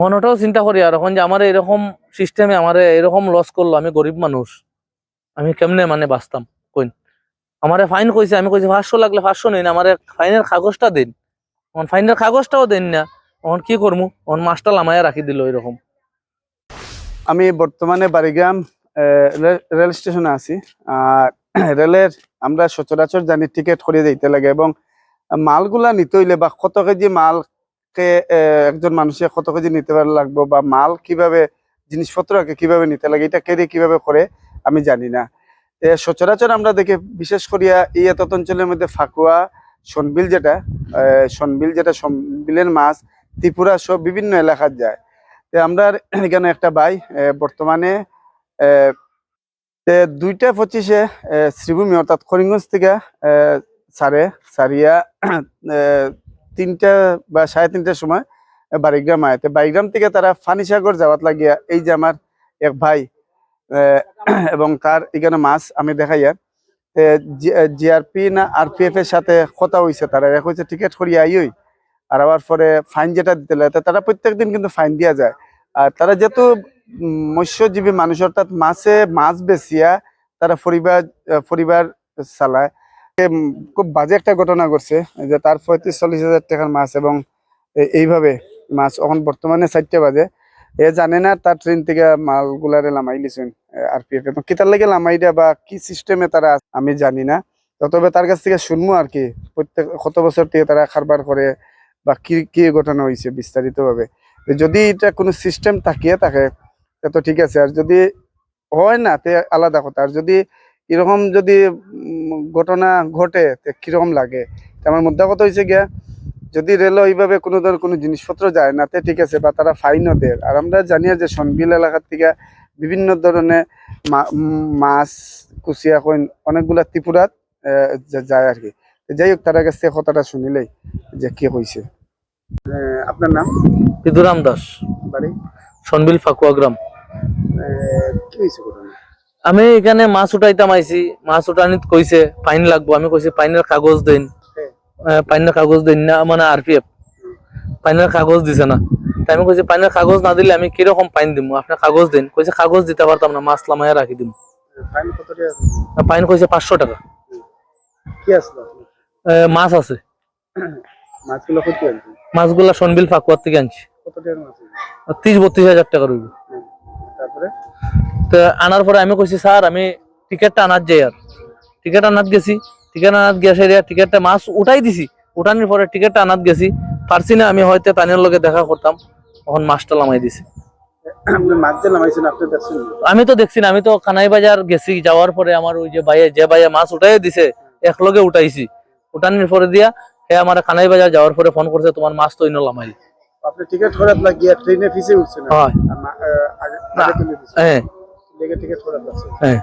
মনটাও চিন্তা করি আর এখন যে আমার এরকম সিস্টেমে আমার এরকম লস করল, আমি গরিব মানুষ আমি কেমনে মানে বাঁচতাম? কইন আমারে ফাইন কইছে আমি কইছি পাঁচশো লাগলে পাঁচশো নিন আমার ফাইনের কাগজটা দিন। এখন ফাইনের কাগজটাও দেন না এখন কি করব এখন মাছটা লামাইয়া রাখি দিল এরকম আমি বর্তমানে বাড়িগ্রাম রেল স্টেশনে আছি। আর রেলের আমরা সচরাচর জানি টিকিট করে যাইতে লাগে এবং মালগুলা নিতে হইলে বা কত কেজি মালকে আহ, একজন মানুষে কত কেজি নিতে পারে লাগবো বা মাল কীভাবে জিনিসপত্রকে কীভাবে নিতে লাগে এটা কেড়ে কীভাবে করে আমি জানি না। সচরাচর আমরা দেখি বিশেষ করিয়া এই এত অঞ্চলের মধ্যে ফাকুয়া সনবিল যেটা সনবিল যেটা সনবিলের মাছ ত্রিপুরা সব বিভিন্ন এলাকার যায়। তে আমরা এখানে একটা আহ, বর্তমানে দুইটা পঁচিশে শ্রীভূমি অর্থাৎ করিমগঞ্জ থেকে সারে সারিয়া তিনটা বা সাড়ে তিনটার সময় বাড়িগ্রাম আয় তো বাড়িগ্রাম থেকে তারা ফানিসাগর যাওয়াত লাগিয়া এই যে আমার এক ভাই এবং তার এখানে মাছ আমি দেখাইয়া জিআরপি না আরপিএফ এর সাথে কথা হইছে। তারা এক হয়েছে টিকিট করিয়া আইই আর আবার পরে ফাইন যেটা দিতে লাগে তারা প্রত্যেক দিন কিন্তু ফাইন দিয়া যায়। আর তারা যেহেতু মৎস্যজীবী মানুষ, অর্থাৎ মাছে মাছ বেচিয়া তারা পরিবার পরিবার চালায়। খুব বাজে একটা ঘটনা ঘটছে। যে তার পঁয়ত্রিশ চল্লিশ হাজার টাকার মাছ এবং এইভাবে মাছ এখন বর্তমানে চারটে বাজে। এ জানে না তার ট্রেন থেকে মালগুলারে লামাই লিছেন আর পি এফ কিতার লাগে লামাইটা বা কি সিস্টেমে তারা আমি জানি না। তবে তার কাছ থেকে শুনব আর কি, প্রত্যেক কত বছর থেকে তারা কারবার করে বা কি কি ঘটনা হয়েছে বিস্তারিত ভাবে যদি এটা কোনো সিস্টেম থাকিয়ে থাকে তো ঠিক আছে। আর যদি হয় না, তে আলাদা কথা। আর যদি এরকম যদি ঘটনা ঘটে তে কীরকম লাগে? আমার মুদ্রা কথা হয়েছে গিয়া যদি রেল ওইভাবে কোনো ধর কোনো জিনিসপত্র যায় না তে ঠিক আছে বা তারা ফাইনও দেয় আর আমরা জানি যে সনবিল এলাকার থেকে বিভিন্ন ধরনের মাছ কুচিয়া কইন অনেকগুলা ত্রিপুরাত যায় আর কি। যাই হোক তার কাছ থেকে কথাটা শুনিলেই যে কি হয়েছে আপনার নাম? বিদুরাম দাস। বাড়ি? সনবিল ফাকুয়া গ্রাম। কি হয়েছে ঘটনা? আমি এখানে মাছ উঠাইতাম আইছি। মাছ উঠানিত কইছে ফাইন লাগবো। আমি কইছি ফাইনের কাগজ দেন। ফাইনের কাগজ দেন না মানে আরপিএফ ফাইনের কাগজ দিছে না। তাই আমি কইছি ফাইনের কাগজ না দিলে আমি কীরকম ফাইন দিব আপনি কাগজ দেন কইছে কাগজ দিতে পারতাম না মাছ লামাইয়া রাখি দিম। ফাইন কত টাকা ফাইন কইছে পাঁচশো টাকা। কি আসলো মাছ আছে। মাছগুলো মাছগুলা সনবিল ফাকুয়ার থেকে আনছি। কত টাকার মাছ ত্রিশ বত্রিশ হাজার টাকা রইব। তো আনার পরে আমি কইছি স্যার আমি টিকিটটা আনার যাই আর। টিকিট আনাত গেছি। টিকিট আনাত গেছে রে টিকিটটা মাছ উঠাই দিছি। উঠানোর পরে টিকিটটা আনাত গেছি। পারছি না আমি হয়তো তানের লগে দেখা করতাম। তখন মাছটা লামাই দিছি? আমি তো দেখছি না আমি তো কানাই বাজার গেছি। যাওয়ার পরে আমার ওই যে বাইয়ে যে বাইয়ে মাছ উঠাই দিছে এক লগে উঠাইছি। উঠানোর পরে দিয়া হে আমার কানাই বাজার যাওয়ার পরে ফোন করছে তোমার মাছ তো ইন লামাই আপনি টিকিট করে আপনার গিয়া ট্রেনে ফিসে উঠছেন। হয়। হ্যাঁ। হ্যাঁ।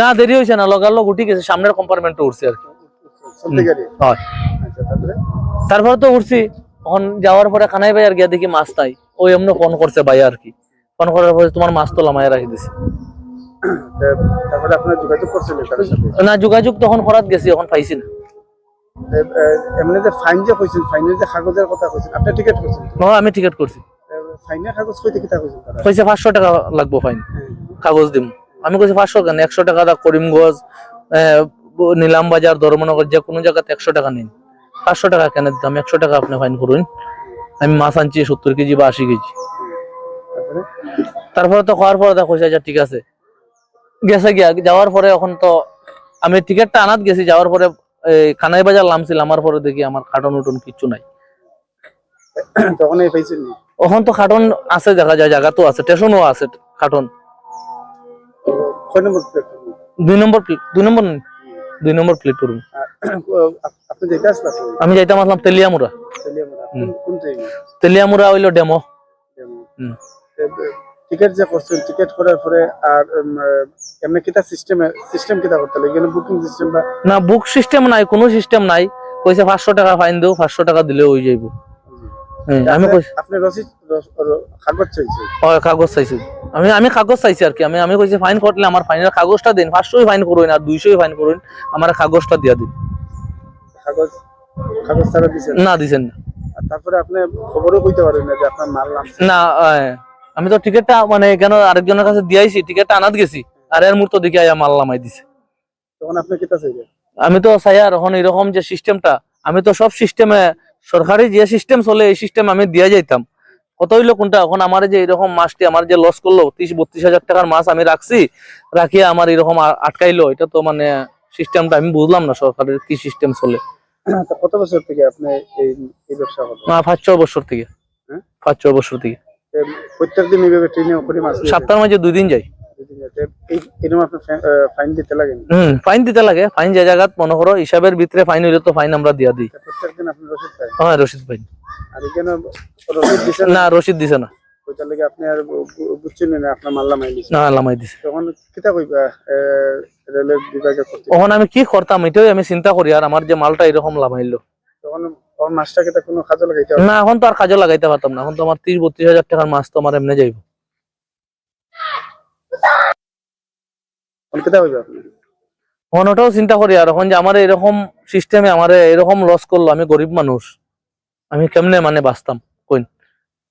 না দেরি হয়েছে না লগালগ উঠি গেছে সামনের কম্পার্টমেন্টে উঠছে আর কি। আচ্ছা তারপরে? তো উঠছি তখন যাওয়ার পরে খানাই বাজার গিয়া দেখি মাছ তাই ওই এমনি ফোন করছে ভাই আর কি। ফোন করার পরে তোমার মাছ তো লামাই রাখি দিছে। না যোগাযোগ তখন করাত গেছি এখন পাইছি না। এমনি যে ফাইন যে কইছেন ফাইনের যে কাগজের কথা কইছেন আপনি টিকিট করছেন ন আমি টিকিট করছি। ফাইনের কাগজ কইতে কিতা কইছেন তারা কইছে পাঁচশো টাকা লাগবো ফাইন। কাগজ দিম। আমি কইছি পাঁচশো কেন? একশো টাকা দা করিমগঞ্জ নিলাম বাজার ধর্মনগর যে কোনো জায়গাতে একশো টাকা নিন। পাঁচশো টাকা কেন দিতাম? একশো টাকা আপনি ফাইন করুন। আমি মাছ আনছি সত্তর কেজি বা আশি কেজি। তারপরে? তো খাওয়ার পরে দেখো আচ্ছা ঠিক আছে। গেছে গিয়া। যাওয়ার পরে এখন তো আমি টিকিটটা আনাত গেছি। যাওয়ার পরে এই কানাই বাজার নামছিল আমার পরে দেখি আমার খাটন উটন কিচ্ছু নাই। তখন এই পাইছেন ওখান তো খাটন আছে দেখা যায় জায়গা তো আছে স্টেশনও আছে খাটন। দুই নম্বর প্লেট দুই নম্বর দুই নম্বর প্লেট করুন আমি যাইতাম আসলাম তেলিয়ামুরা তেলিয়ামুরা হইল ডেমো। টিকিট যে করছেন টিকিট করার পরে আর এমনি কিতা সিস্টেমে সিস্টেম কিতা করতে লাগে? বুকিং সিস্টেম না বুক সিস্টেম নাই কোনো সিস্টেম নাই। কইছে পাঁচশো টাকা ফাইন দেও পাঁচশো টাকা দিলে হয়ে যাইব। আমি কইছি আপনি রসিদ কাগজ চাইছে। কাগজ চাইছি। আমি আমি কাগজ চাইছি আর কি। আমি আমি কইছি ফাইন করলে আমার ফাইনের কাগজটা দিন। পাঁচশোই ফাইন করুন আর দুইশোই ফাইন করুন। আমার কাগজটা দিয়া দিন। কাগজ কাগজ ছাড়া দিছেন না? দিছেন না। তারপরে আপনি খবরও কইতে পারেন না যে আপনার মাল না আমি তো টিকিটটা মানে কেন আরেকজনের কাছে দিয়াইছি? টিকিটটা আনাত গেছি। আর এর মুহূর্ত দেখে আয়া মাল নামাই দিছে। তখন আপনি কেটা চাইবেন আমি তো চাই আর এখন এরকম যে সিস্টেমটা আমি তো সব সিস্টেমে সরকারি যে সিস্টেম চলে এই সিস্টেম আমি দিয়ে যাইতাম। কত হইল কোনটা? এখন আমার যে এরকম মাছটি আমার যে লস করল তিরিশ বত্রিশ হাজার টাকার মাছ আমি রাখছি রাখিয়ে আমার এরকম আটকাইলো এটা তো মানে সিস্টেমটা আমি বুঝলাম না সরকারের কি সিস্টেম চলে। কত বছর থেকে আপনি এই ব্যবসা করেন? না, পাঁচ ছয় বছর থেকে। হ্যাঁ? পাঁচ ছয় বছর থেকে। প্রত্যেক এইভাবে ট্রেনে করে মাছ সপ্তাহের মাঝে দুই দিন যাই। ফাইন দিতে লাগে? ফাইন দিতে লাগে। ফাইন যে জায়গাত মনে করো হিসাবের ভিতরে ফাইন হইলে তো ফাইন আমরা দিয়া দিই। প্রত্যেক আপনি রসিদ পাই হ্যাঁ রসিদ ফাইন আর এখানে রসিদ দিচ্ছেন না রসিদ দিছে না। ওইটার লাগে আপনি আর বু- বু- বুঝছেন না আপনার মাল্লা মাইল দিচ্ছে না লামাই দিছে। তখন কিতা কইবা এ, বিভাগে করতে তখন আমি কি করতাম এটাই আমি চিন্তা করি আর আমার যে মালটা এরকম লামাইলো। তখন কিতা কোনো কাজে লাগাইতে না এখন তো আর কাজে লাগাইতে পারতাম না। এখন তো আমার তিরিশ বত্রিশ হাজার টাকার মাছ তো আমার এমনি যাইব। তখন কিতা কইবা আপনি এখন চিন্তা করি আর এখন যে আমার এরকম সিস্টেমে আমার এরকম লস করল, আমি গরিব মানুষ। আমি কেমনে মানে বাঁচতাম? কইন।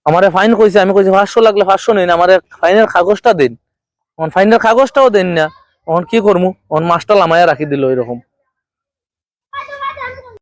আমারে ফাইন কইছে আমি কইছি পাঁচশো লাগলে পাঁচশো নিন আমার ফাইনের কাগজটা দিন। এখন ফাইনের কাগজটাও দেন না। এখন কি করব এখন মাছটা লামাইয়া রাখি দিল এরকম